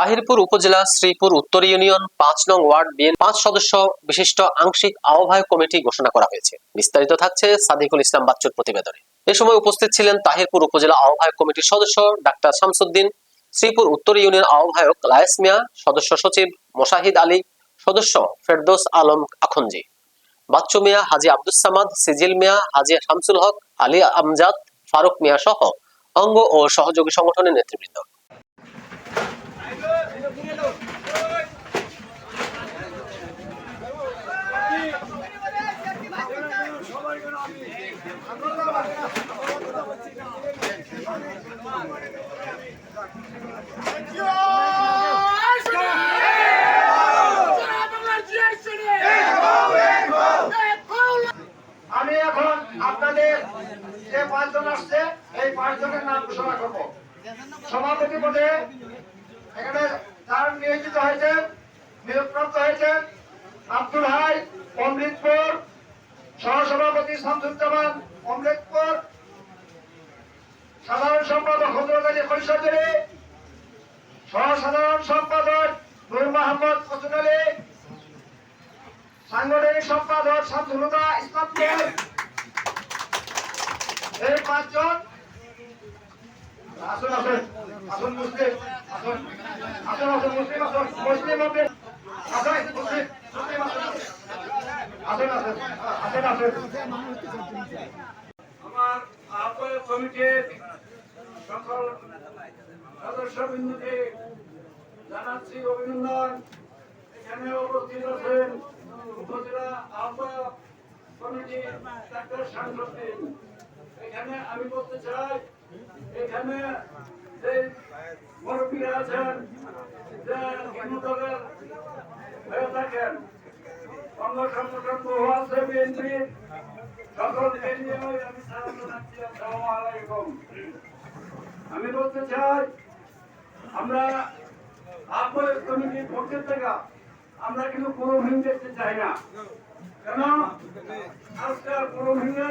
তাহিরপুর উপজেলা শ্রীপুর উত্তর ইউনিয়ন পাঁচ নং ওয়ার্ড বিএন পাঁচ সদস্য বিশিষ্ট আংশিক আহ্বায়ক কমিটি ঘোষণা করা হয়েছে। বিস্তারিত থাকছে সাদিকুল ইসলাম বাচ্চুর প্রতিবেদনে। এ সময় উপস্থিত ছিলেন তাহিরপুর উপজেলা আহ্বায়ক কমিটির সদস্য ডাক্তার শামসুদ্দিন, শ্রীপুর উত্তর ইউনিয়ন আহ্বায়ক লায়েস মিয়া, সদস্য সচিব মোশাহিদ আলী, সদস্য ফেরদৌস আলম আখঞ্জি বাচ্চু মিয়া, হাজি আব্দুস সামাদ, সিজিল মিয়া, হাজি শামসুল হক, আলী আমজাদ, ফারুক মিয়া সহ অঙ্গ ও সহযোগী সংগঠনের নেতৃবৃন্দ। আমি এখন আপনাদের যে পাঁচজন আসছে এই পাঁচজনের নাম ঘোষণা করব। সভাপতি পদে এখানে যার নিয়োজিত হয়েছেন, নিয়োগপ্রাপ্ত হয়েছেন আব্দুল হাই অমৃতপুর, সহসভাপতি শামসুজ্জামান অমৃতপুর, সাধারণ সম্পাদক হজরত আলী সহসাধারণ সম্পাদক নূর মাহমদ ফসুল সাংগঠনিক সম্পাদক শামসুলতা ইসলামকে এই পাঁচজন আসুন আসুন। আসুন আমার আহ্বায়ক কমিটির সকল সদস্যবৃন্দকে জানাচ্ছি অভিনন্দন। এখানে উপস্থিত আছেন উপজেলা আহ্বায়ক কমিটি ডাক্তার শামসুদ্দিন এখানে আমি বলতে চাই এখানে যে আছেন, যে হিন্দু দলের হয়ে থাকেন অঙ্গ সংগঠন বহু আছে, বিএনপি। সকলকে নিয়ে আমি বলতে চাই, আমরা আহ্বায়ক কমিটির পক্ষের থেকে, আমরা কিন্তু পুরো ভেঙে দেখতে চাই না। কেন? আজকাল পুরো ভেঙে